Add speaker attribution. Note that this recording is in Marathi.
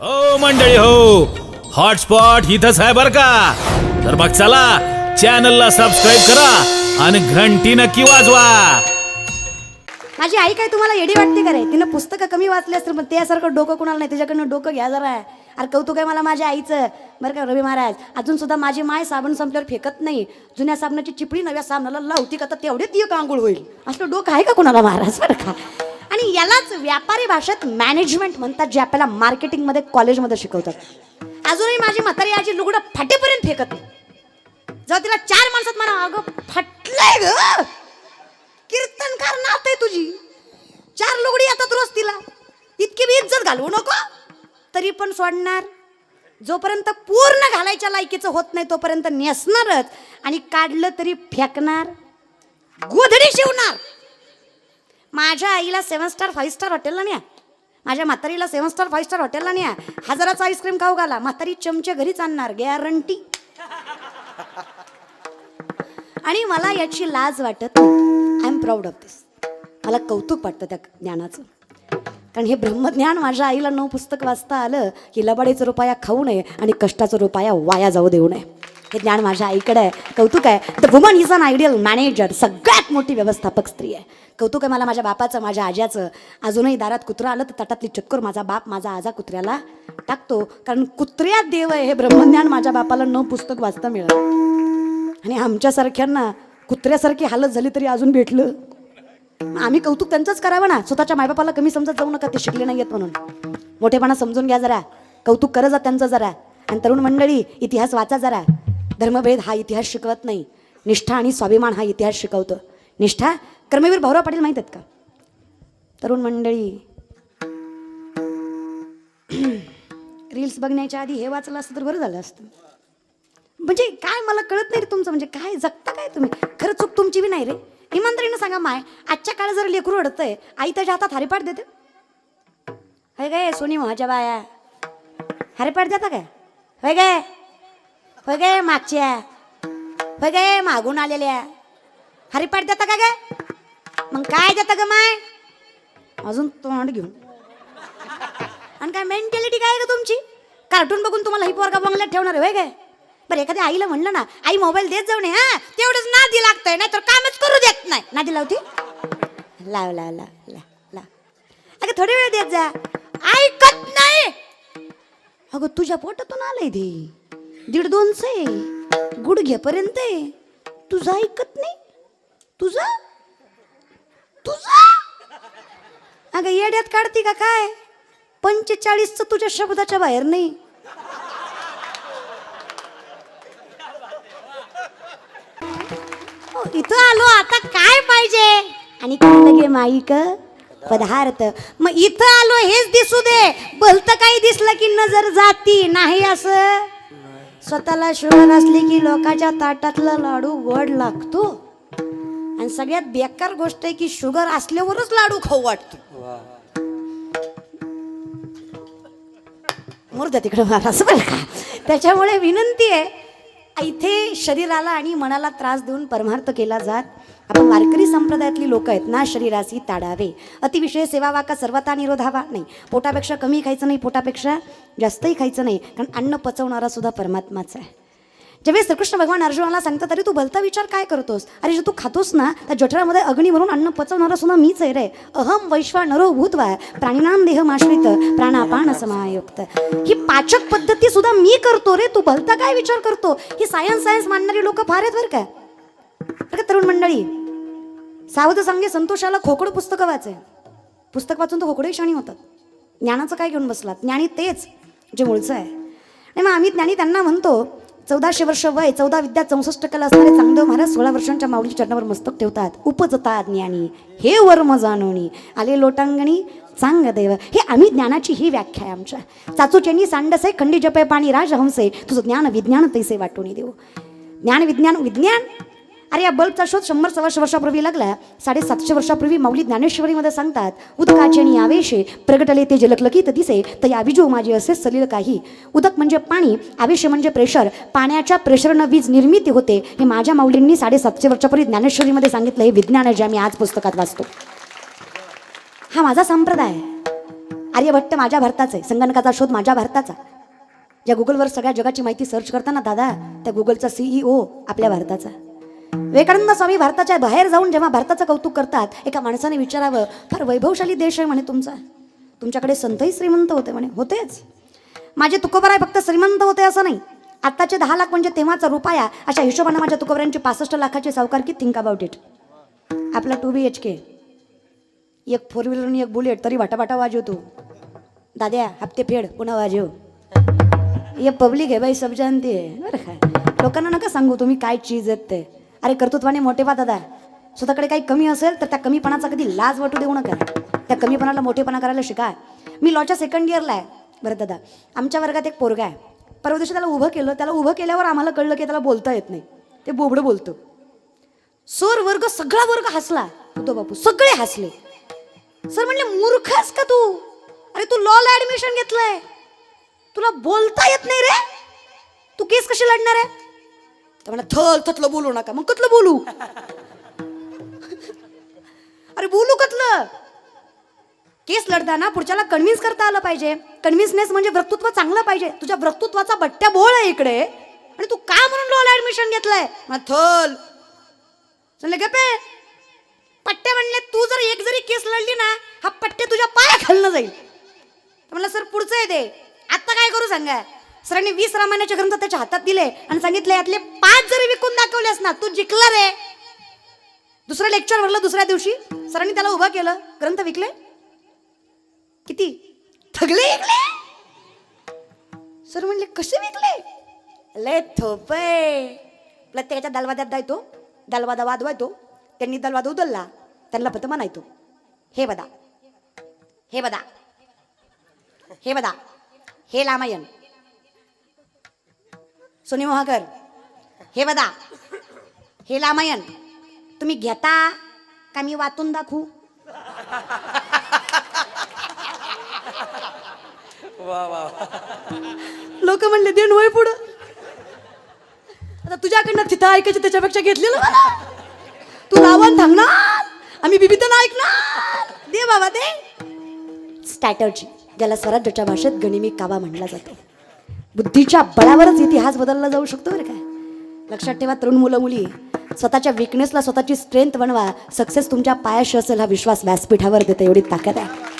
Speaker 1: हो मंडळी हो. हॉटस्पॉट इथंच आहे बर का? तर मग चला चॅनलला सबस्क्राईब करा आणि घंटी नक्की वाजवा.
Speaker 2: माझी आई काय तुम्हाला येडी वाटते का रे? तिनं पुस्तकं कमी वाचली असतील पण त्यासारखं डोकं कुणाला नाही? त्याच्याकडनं डोकं घ्या जरा. अरे कौतुक आहे मला माझ्या आईचं. बरं का रवी महाराज? अजून सुद्धा माझी माय साबण संपल्यावर फेकत नाही. जुन्या साबणाची चिपळी नव्या साबणाला लावती का तर तेवढे ती आंघोळ होईल. असलं डोकं आहे का कुणाला महाराज? बरं का. आणि यालाच व्यापारी भाषेत मॅनेजमेंट म्हणतात जे आपल्याला मार्केटिंगमध्ये कॉलेजमध्ये शिकवतात. अजूनही माझी म्हातारी आजी लुगडं फाटेपर्यंत फेकत नाही. जेव्हा तिला चार माणसात म्हणा अगं फाटलंय ग. कीर्तनकार नात आहे तुझी. चार लुगडी येतात रोज तिला. इतकी बी इज्जत घालवू नको. तरी पण सोडणार. जोपर्यंत पूर्ण घालायच्या लायकीचं होत नाही तोपर्यंत नेसणारच आणि काढलं तरी फेकणार. गोधडी शिवणार. माझ्या आईला सेवन स्टार फाईव्ह स्टार हॉटेलला न्या. माझ्या म्हातारीला सेवन स्टार फाईव्ह स्टार हॉटेलला न्या. हजाराचा आईस्क्रीम खाऊ घाला. म्हातारी चमचे घरीच आणणार गॅरंटी आणि मला याची लाज वाटत I am proud of this मला कौतुक वाटतं त्या ज्ञानाचं. कारण हे ब्रह्मज्ञान माझ्या आईला नऊ पुस्तक वाचता आलं की लबाडीचं रुपया खाऊ नये आणि कष्टाचं रुपया वाया जाऊ देऊ नये. हे ज्ञान माझ्या आईकडे आहे. कौतुक आहे. The woman is an ideal manager सगळ्यात मोठी व्यवस्थापक स्त्री आहे. कौतुक आहे मला माझ्या बापाचं माझ्या आज्याचं. अजूनही दारात कुत्रा आलं तर तटातली चक्कर माझा बाप माझा आजा कुत्र्याला टाकतो. कारण कुत्र्यात देव आहे हे ब्रह्मज्ञान माझ्या बापाला न पुस्तक वाचता मिळालं. आणि आमच्यासारख्यांना कुत्र्यासारखी हालत झाली तरी अजून भेटलं. आम्ही कौतुक त्यांचंच करावं ना. स्वतःच्या मायबापाला कमी समजत जाऊ नका. ते शिकले नाहीयेत म्हणून. मोठेपणा समजून घ्या जरा. कौतुक करत जा त्यांचं जरा. आणि तरुण मंडळी इतिहास वाचा जरा. धर्मभेद हा इतिहास शिकवत नाही. निष्ठा आणि स्वाभिमान हा इतिहास शिकवतो. निष्ठा कर्मवीर भाऊराव पाटील माहीत आहेत का? तरुण मंडळी. रील्स बघण्याच्या आधी हे वाचलं असतं तर बरं झालं असतं. म्हणजे काय मला कळत नाही रे तुमचं म्हणजे काय जगता काय तुम्ही? खरं चूक तुमची बी नाही रे. इमानदारीनं सांगा माय आजच्या काळात जर लेकरू अडतंय आई त्याच्या हातात हरिपाठ देते. होय काय सोनी माझ्या बाया. हरिपाठ देता काय? होय काय होय काय मागच्या. होय गे मागून आलेल्या. हरिपाठ देता का काय मग काय देता ग माय? अजून तोंड घेऊन. आणि काय मेंटॅलिटी काय आहे का तुमची? कार्टून बघून तुम्हाला ही पोरगा बंगल्यात ठेवणार आहे होय काय बरं एखाद्या आईला म्हणलं ना आई मोबाईल देत जाऊ नये हा? तेवढंच नादी लागतंय नाही तर कामच करू देत नाही. नादी लावती? लाव लाव लाव लाव लाव. अगं थोडे वेळ देत जा. ऐकत नाही. अगं तुझ्या पोटातून आलंय ते. दीड दोनशे गुडघ्यापर्यंत आहे. तुझं ऐकत नाही? तुझं? तुझं? अगं येड्यात काढती का काय? पंचेचाळीसचं तुझ्या शब्दाच्या बाहेर नाही. हो, इथं आलो. आता काय पाहिजे? आणि काय माईक. पदार्थ. मग इथं आलो हेच दिसू दे. भलतं काही दिसलं की नजर जाती. नाही असं. स्वतःला शुगर असली की लोकांच्या ताटातला लाडू गोड लागतो. आणि सगळ्यात बेकार गोष्ट आहे की शुगर असल्यावरच लाडू खाऊ वाटतो. मोरद्या तिकडे महाराज बरं का? त्याच्यामुळे विनंती आहे इथे शरीराला आणि मनाला त्रास देऊन परमार्थ केला जात. आपण वारकरी संप्रदायातली लोक आहेत ना शरीराशी ताडावे. अतिविषय सेवा वाका सर्वता निरोधावा नाही पोटापेक्षा कमी खायचं नाही पोटापेक्षा जास्तही खायचं नाही कारण अन्न पचवणारा सुद्धा परमात्माच आहे. ज्यावेळेस श्रीकृष्ण भगवान अर्जुनाला सांगतात तरी तू भलता विचार काय करतोस? अरे जे तू खातोस ना त्या जठरामध्ये अग्नी म्हणून अन्न पचवणारा सुद्धा मीच आहे रे. अहम वैश्वा नरो भूतवाय प्राणीनाम देह माश्रित प्राणापान समायुक्त. ही पाचक पद्धती सुद्धा मी करतो रे. तू भलता काय विचार करतो? ही सायन्स सायन्स मानणारी लोक फार आहेत बरं का? बरं का तरुण मंडळी? सावध सांगे संतोषाला खोकड पुस्तकं वाचे. पुस्तक वाचून तर खोकडे क्षणी होतात. ज्ञानाचं काय घेऊन बसलात? ज्ञानी तेच जे मूळचं आहे. आणि मग आम्ही ज्ञानी त्यांना म्हणतो चौदाशे वर्ष वय चौदा विद्या चौसष्ट कला असणारे चांगदेव महाराज सोळा वर्षांच्या माऊलीच्या चरणावर मस्तक ठेवतात उपजता ज्ञानी. हे वर्म जाणवणी आले लोटांगणी चांग देव हे आम्ही ज्ञानाची ही व्याख्या आहे आमच्या. चाचूचेनी सांडसे खंडी जपे पाणी राजहंसे तुझं ज्ञान विज्ञान तैसे वाटून देऊ. ज्ञान विज्ञान विज्ञान अरे या बल्बचा शोध शंभर सव्वाशे वर्षापूर्वी लागला. साडेसातशे वर्षापूर्वी माऊली ज्ञानेश्वरीमध्ये सांगतात उदकाचे आणि आवेशे प्रगटले ते जलकलकीत दिसे तर या विजू माझे असे सलील काही. उदक म्हणजे पाणी आवेश म्हणजे प्रेशर. पाण्याच्या प्रेशरनं वीज निर्मिती होते. हे माझ्या माऊलींनी साडेसातशे वर्षापूर्वी ज्ञानेश्वरीमध्ये सांगितलं. हे विज्ञान आहे जे आम्ही आज पुस्तकात वाचतो. हा माझा संप्रदाय आर्यभट्ट माझ्या भारताचा आहे. संगणकाचा शोध माझ्या भारताचा ज्या गुगलवर सगळ्या जगाची माहिती सर्च करताना दादा त्या गुगलचा सीईओ आपल्या भारताचा विवेकानंद स्वामी भारताच्या बाहेर जाऊन जेव्हा भारताचं कौतुक करतात एका माणसाने विचारावं फार वैभवशाली देश आहे म्हणे तुमचा. तुमच्याकडे संतही श्रीमंत होते म्हणे. होतेच. माझे तुकोबराय फक्त श्रीमंत होते असं नाही. आत्ताचे दहा लाख म्हणजे तेव्हाचा रुपया. अशा हिशोबाने माझ्या तुकोबऱ्यांची पासष्ट लाखाची सावकारकी थिंक अबाउट इट आपला टू बी एच के एक फोर व्हीलर आणि एक बुलेट तरी वाटावाटा वाजवतो दाद्या हप्ते फेड पुन्हा वाजव. ये पब्लिक आहे बाई सब जानते आहे. बरं का? लोकांना नका सांगू तुम्ही काय चीज आहेत ते. अरे कर्तृत्वाने मोठेपा दादा. स्वतःकडे काही कमी असेल तर त्या कमीपणाचा कधी लाज वाटू देऊ नका. त्या कमीपणाला मोठेपणा करायला शिका. मी लॉच्या सेकंड इयरला आहे. बरं दादा आमच्या वर्गात एक पोरगा आहे. परवा दिवशी त्याला उभं केलं त्याला उभं केल्यावर आम्हाला कळलं की त्याला बोलता येत नाही. ते बोबडं बोलतो. सर वर्ग सगळा वर्ग हसला. तो बापू सगळे हसले. सर म्हणले मूर्खस का तू? अरे तू लॉला ऍडमिशन घेतलंय. तुला बोलता येत नाही रे. तू केस कशी लढणार आहे? तर म्हणा थल थतलं बोलू नका. मग कतलं बोलू? अरे बोलू कतलं केस लढताना पुढच्याला कन्व्हिन्स करता आलं पाहिजे. कन्व्हिन्सनेस म्हणजे वक्तृत्व चांगलं पाहिजे. तुझ्या वक्तृत्वाचा बट्ट्या बोळ आहे इकडे. आणि तू का म्हणून लॉला ऍडमिशन घेतलंय? मग थल. म्हणले गपे पट्टे म्हणले तू जर एक जरी केस लढली ना हा पट्टे तुझ्या पाया खालनं जाईल. म्हणलं सर पुढचं आहे ते. आत्ता काय करू सांगा सरांनी वीस रामायणाचे ग्रंथ त्याच्या हातात दिले आणि सांगितले यातले पाच जरी विकून दाखवलेस ना तू जिंकला रे. दुसरं लेक्चर भरलं दुसऱ्या दिवशी. सरांनी त्याला उभं केलं. ग्रंथ विकले? किती? थगले विकले? सर म्हणले कसे विकले? ले थोपे. प्रत्येकाच्या दलवाद्यात जायतो दलवादा वादवायतो त्यांनी दलवाद उदलला त्यांना फक्त म्हणायतो हे बदा हे बदा हे बदा हे रामायण. सोनी मोहाकर हे बदा हे रामायण तुम्ही घेता का मी वाचून दाखवू? लोक म्हणले देण वय पुढं. आता तुझ्याकडनं तिथं ऐकायचं त्याच्यापेक्षा घेतलेलं मला. तू रावण थांबणार आम्ही बिबितन ऐकणार. दे बाबा दे. स्टॅटर्जी ज्याला स्वराज्याच्या भाषेत गणिमी कावा म्हणला जातो. बुद्धीच्या बळावरच इतिहास बदलला जाऊ शकतो बरं काय? लक्षात ठेवा तरुण मुलं मुली. स्वतःच्या विकनेसला स्वतःची स्ट्रेंथ बनवा. सक्सेस तुमच्या पायाशी असेल हा विश्वास व्यासपीठावर देते एवढी ताकद आहे.